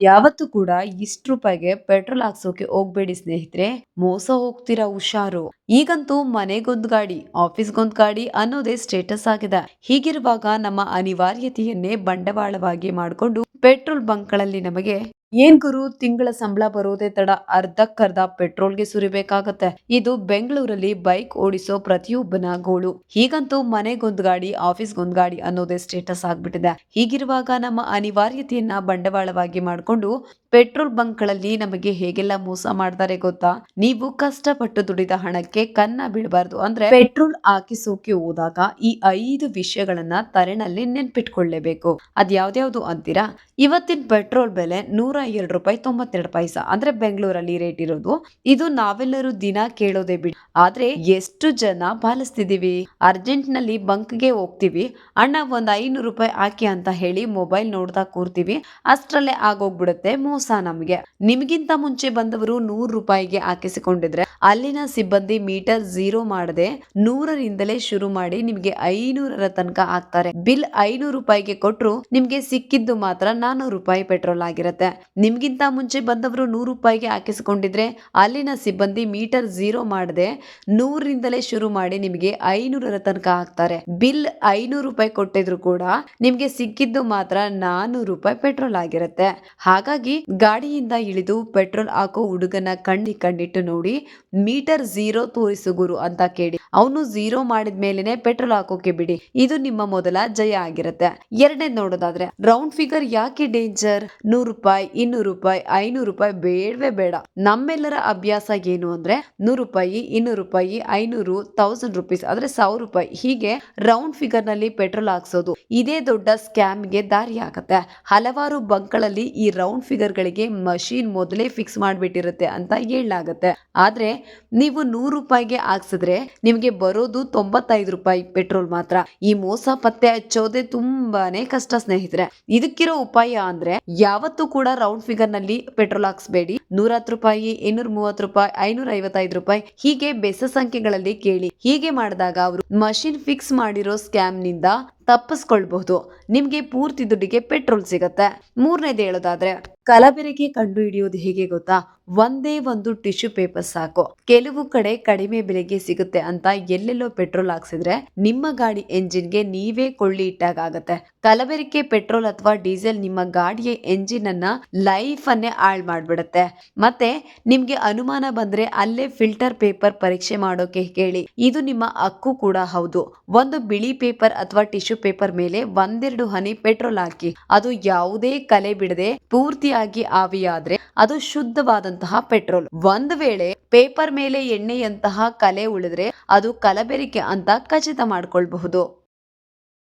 ಯಾವತ್ತೂ ಕೂಡ ಇಷ್ಟು ರೂಪಾಯಿಗೆ ಪೆಟ್ರೋಲ್ ಹಾಕ್ಸೋಕೆ ಹೋಗ್ಬೇಡಿ ಸ್ನೇಹಿತರೆ. ಮೋಸ ಹೋಗ್ತೀರಾ ಹುಷಾರು. ಈಗಂತೂ ಮನೆಗೊಂದ್ ಗಾಡಿ, ಆಫೀಸ್ಗೊಂದ್ ಗಾಡಿ ಅನ್ನೋದೇ ಸ್ಟೇಟಸ್ ಆಗಿದೆ. ಹೀಗಿರುವಾಗ ನಮ್ಮ ಅನಿವಾರ್ಯತೆಯನ್ನೇ ಬಂಡವಾಳವಾಗಿ ಮಾಡಿಕೊಂಡು ಪೆಟ್ರೋಲ್ ಬಂಕ್ಗಳಲ್ಲಿ ನಮಗೆ ಏನ್ ಗುರು? ತಿಂಗಳ ಸಂಬಳ ಬರೋದೇ ತಡ. ಅರ್ಧಕ್ಕರ್ಧ ಪೆಟ್ರೋಲ್ಗೆ ಸುರಿಬೇಕಾಗತ್ತೆ. ಇದು ಬೆಂಗಳೂರಲ್ಲಿ ಬೈಕ್ ಓಡಿಸೋ ಪ್ರತಿಯೊಬ್ಬನ ಗೋಳು. ಹೀಗಂತೂ ಮನೆಗೊಂದ್ ಗಾಡಿ ಆಫೀಸ್ಗೊಂದ್ ಗಾಡಿ ಅನ್ನೋದೇ ಸ್ಟೇಟಸ್ ಆಗ್ಬಿಟ್ಟಿದೆ. ಹೀಗಿರುವಾಗ ನಮ್ಮ ಅನಿವಾರ್ಯತೆಯನ್ನ ಬಂಡವಾಳವಾಗಿ ಮಾಡಿಕೊಂಡು ಪೆಟ್ರೋಲ್ ಬಂಕ್ಗಳಲ್ಲಿ ನಮಗೆ ಹೇಗೆಲ್ಲ ಮೋಸ ಮಾಡ್ತಾರೆ ಗೊತ್ತಾ? ನೀವು ಕಷ್ಟಪಟ್ಟು ದುಡಿದ ಹಣಕ್ಕೆ ಕನ್ನ ಬೀಳಬಾರ್ದು. ಅಂದ್ರೆ ಪೆಟ್ರೋಲ್ ಹಾಕಿಸೋಕೆ ಹೋದಾಗ ಈ ಐದು ವಿಷಯಗಳನ್ನ ತಲೆನಲ್ಲಿ ನೆನ್ಪಿಟ್ಕೊಳ್ಳೇಬೇಕು. ಅದ್ಯಾವ್ದ್ಯಾವ್ದು ಅಂತೀರಾ? ಇವತ್ತಿನ ಪೆಟ್ರೋಲ್ ಬೆಲೆ ನೂರ ಎರಡು ರೂಪಾಯಿ ತೊಂಬತ್ತೆರಡು ಪೈಸ. ಅಂದ್ರೆ ಬೆಂಗಳೂರಲ್ಲಿ ರೇಟ್ ಇರೋದು. ಇದು ನಾವೆಲ್ಲರೂ ದಿನ ಕೇಳೋದೇ ಬಿಡಿ ಆದ್ರೆ ಎಷ್ಟು ಜನ ಪಾಲಿಸ್ತಿದೀವಿ ಅರ್ಜೆಂಟ್ನಲ್ಲಿ ಬಂಕ್ಗೆ ಹೋಗ್ತೀವಿ. ಅಣ್ಣ ಒಂದ್ ಐನೂರು ರೂಪಾಯಿ ಹಾಕಿ ಅಂತ ಹೇಳಿ ಮೊಬೈಲ್ ನೋಡ್ತಾ ಕೂರ್ತೀವಿ. ಅಷ್ಟರಲ್ಲೇ ಆಗೋಗ್ಬಿಡುತ್ತೆ ಮೋಸ ನಮ್ಗೆ. ನಿಮ್ಗಿಂತ ಮುಂಚೆ ಬಂದವರು ನೂರು ರೂಪಾಯಿಗೆ ಹಾಕಿಸಿಕೊಂಡಿದ್ರೆ ಅಲ್ಲಿನ ಸಿಬ್ಬಂದಿ ಮೀಟರ್ ಝೀರೋ ಮಾಡದೆ ನೂರರಿಂದಲೇ ಶುರು ಮಾಡಿ ನಿಮ್ಗೆ ಐನೂರರ ತನಕ ಹಾಕ್ತಾರೆ. ಬಿಲ್ ಐನೂರು ರೂಪಾಯಿಗೆ ಕೊಟ್ರು ನಿಮ್ಗೆ ಸಿಕ್ಕಿದ್ದು ಮಾತ್ರ ನಾನೂರು ರೂಪಾಯಿ ಪೆಟ್ರೋಲ್ ಆಗಿರತ್ತೆ. ನಿಮ್ಗಿಂತ ಮುಂಚೆ ಬಂದವರು ನೂರು ರೂಪಾಯಿಗೆ ಹಾಕಿಸಿಕೊಂಡಿದ್ರೆ ಅಲ್ಲಿನ ಸಿಬ್ಬಂದಿ ಮೀಟರ್ ಝೀರೋ ಮಾಡದೆ ನೂರರಿಂದಲೇ ಶುರು ಮಾಡಿ ನಿಮಗೆ ಐನೂರರ ತನಕ ಹಾಕ್ತಾರೆ. ಬಿಲ್ ಐನೂರು ರೂಪಾಯಿ ಕೊಟ್ಟಿದ್ರು ಕೂಡ ನಿಮಗೆ ಸಿಕ್ಕಿದ್ದು ಮಾತ್ರ ನಾನೂರು ರೂಪಾಯಿ ಪೆಟ್ರೋಲ್ ಆಗಿರುತ್ತೆ. ಹಾಗಾಗಿ ಗಾಡಿಯಿಂದ ಇಳಿದು ಪೆಟ್ರೋಲ್ ಹಾಕೋ ಹುಡುಗನ ಕಣ್ಣಿ ಕಣ್ಣಿಟ್ಟು ನೋಡಿ ಮೀಟರ್ ಝೀರೋ ತೋರಿಸು ಗುರು ಅಂತ ಕೇಳಿ. ಅವನು ಝೀರೋ ಮಾಡಿದ ಮೇಲೆನೆ ಪೆಟ್ರೋಲ್ ಹಾಕೋಕೆ ಬಿಡಿ. ಇದು ನಿಮ್ಮ ಮೊದಲ ಜಯ ಆಗಿರುತ್ತೆ. ಎರಡನೇ ನೋಡೋದಾದ್ರೆ, ರೌಂಡ್ ಫಿಗರ್ ಯಾಕೆ ಡೇಂಜರ್? ನೂರು ರೂಪಾಯಿ ಇನ್ನೂರು ರೂಪಾಯಿ, ಐನೂರು ರೂಪಾಯಿ ಬೇಡವೇ ಬೇಡ. ನಮ್ಮೆಲ್ಲರ ಅಭ್ಯಾಸ ಏನು ಅಂದ್ರೆ ನೂರು ರೂಪಾಯಿ, ಇನ್ನೂರು ರೂಪಾಯಿ, ಐನೂರು ತೌಸಂಡ್ ರುಪೀಸ್ ಅಂದ್ರೆ ಸಾವಿರ ರೂಪಾಯಿ. ಹೀಗೆ ರೌಂಡ್ ಫಿಗರ್ನಲ್ಲಿ ಪೆಟ್ರೋಲ್ ಹಾಕ್ಸೋದು ಇದೇ ದೊಡ್ಡ ಸ್ಕ್ಯಾಮ್ಗೆ ದಾರಿ ಆಗತ್ತೆ. ಹಲವಾರು ಬಂಕ್ಗಳಲ್ಲಿ ಈ ರೌಂಡ್ ಫಿಗರ್ ಗಳಿಗೆ ಮಷೀನ್ ಮೊದಲೇ ಫಿಕ್ಸ್ ಮಾಡಿಬಿಟ್ಟಿರುತ್ತೆ ಅಂತ ಹೇಳಲಾಗತ್ತೆ. ಆದ್ರೆ ನೀವು ನೂರು ರೂಪಾಯಿಗೆ ಹಾಕ್ಸಿದ್ರೆ ನಿಮಗೆ ಬರೋದು ತೊಂಬತ್ತೈದು ರೂಪಾಯಿ ಪೆಟ್ರೋಲ್ ಮಾತ್ರ. ಈ ಮೋಸ ಪತ್ತೆ ಹಚ್ಚೋದೇ ತುಂಬಾನೇ ಕಷ್ಟ ಸ್ನೇಹಿತರೆ. ಇದಕ್ಕಿರೋ ಉಪಾಯ ಅಂದ್ರೆ ಯಾವತ್ತೂ ಕೂಡ ರೌಂಡ್ ಫಿಗರ್ನಲ್ಲಿ ಪೆಟ್ರೋಲ್ ಹಾಕ್ಸ್ಬೇಡಿ. ನೂರ ರೂಪಾಯಿ, ಇನ್ನೂರ ಮೂವತ್ತು ರೂಪಾಯಿ, ಐನೂರ ಐವತ್ತೈದು ರೂಪಾಯಿ. ಹೀಗೆ ಬೆಸ ಸಂಖ್ಯೆಗಳಲ್ಲಿ ಕೇಳಿ. ಹೀಗೆ ಮಾಡಿದಾಗ ಅವರು ಮಷಿನ್ ಫಿಕ್ಸ್ ಮಾಡಿರೋ ಸ್ಕ್ಯಾಮ್ನಿಂದ ತಪ್ಪಿಸ್ಕೊಳ್ಬಹುದು. ನಿಮ್ಗೆ ಪೂರ್ತಿ ದುಡ್ಡಿಗೆ ಪೆಟ್ರೋಲ್ ಸಿಗತ್ತೆ. ಮೂರನೇದು ಹೇಳೋದಾದ್ರೆ, ಕಲಬೆರಕೆ ಕಂಡು ಹಿಡಿಯೋದು ಹೇಗೆ ಗೊತ್ತಾ? ಒಂದೇ ಒಂದು ಟಿಶ್ಯೂ ಪೇಪರ್ ಸಾಕು. ಕೆಲವು ಕಡೆ ಕಡಿಮೆ ಬೆಲೆಗೆ ಸಿಗುತ್ತೆ ಅಂತ ಎಲ್ಲೆಲ್ಲೋ ಪೆಟ್ರೋಲ್ ಹಾಕ್ಸಿದ್ರೆ ನಿಮ್ಮ ಗಾಡಿ ಎಂಜಿನ್ಗೆ ನೀವೇ ಕೊಳ್ಳಿ ಆಗುತ್ತೆ ಕಲಬೆರಕೆ ಪೆಟ್ರೋಲ್ ಅಥವಾ ಡೀಸೆಲ್ ನಿಮ್ಮ ಗಾಡಿಯ ಎಂಜಿನ್ ಅನ್ನ ಲೈಫ್ ಅನ್ನೇ ಹಾಳ್ ಮಾಡ್ಬಿಡುತ್ತೆ. ಮತ್ತೆ ನಿಮ್ಗೆ ಅನುಮಾನ ಬಂದ್ರೆ ಅಲ್ಲೇ ಫಿಲ್ಟರ್ ಪೇಪರ್ ಪರೀಕ್ಷೆ ಮಾಡೋಕೆ ಕೇಳಿ. ಇದು ನಿಮ್ಮ ಹಕ್ಕು ಕೂಡ ಹೌದು. ಒಂದು ಬಿಳಿ ಪೇಪರ್ ಅಥವಾ ಟಿಶ್ಯೂ ಪೇಪರ್ ಮೇಲೆ ಒಂದೆರಡು ಹನಿ ಪೆಟ್ರೋಲ್ ಹಾಕಿ. ಅದು ಯಾವುದೇ ಕಲೆ ಬಿಡದೆ ಪೂರ್ತಿಯಾಗಿ ಆವಿಯಾದ್ರೆ ಅದು ಶುದ್ಧವಾದಂತಹ ಪೆಟ್ರೋಲ್. ಒಂದ್ ವೇಳೆ ಪೇಪರ್ ಮೇಲೆ ಎಣ್ಣೆಯಂತಹ ಕಲೆ ಉಳಿದ್ರೆ ಅದು ಕಲಬೆರಿಕೆ ಅಂತ ಖಚಿತ ಮಾಡ್ಕೊಳ್ಬಹುದು.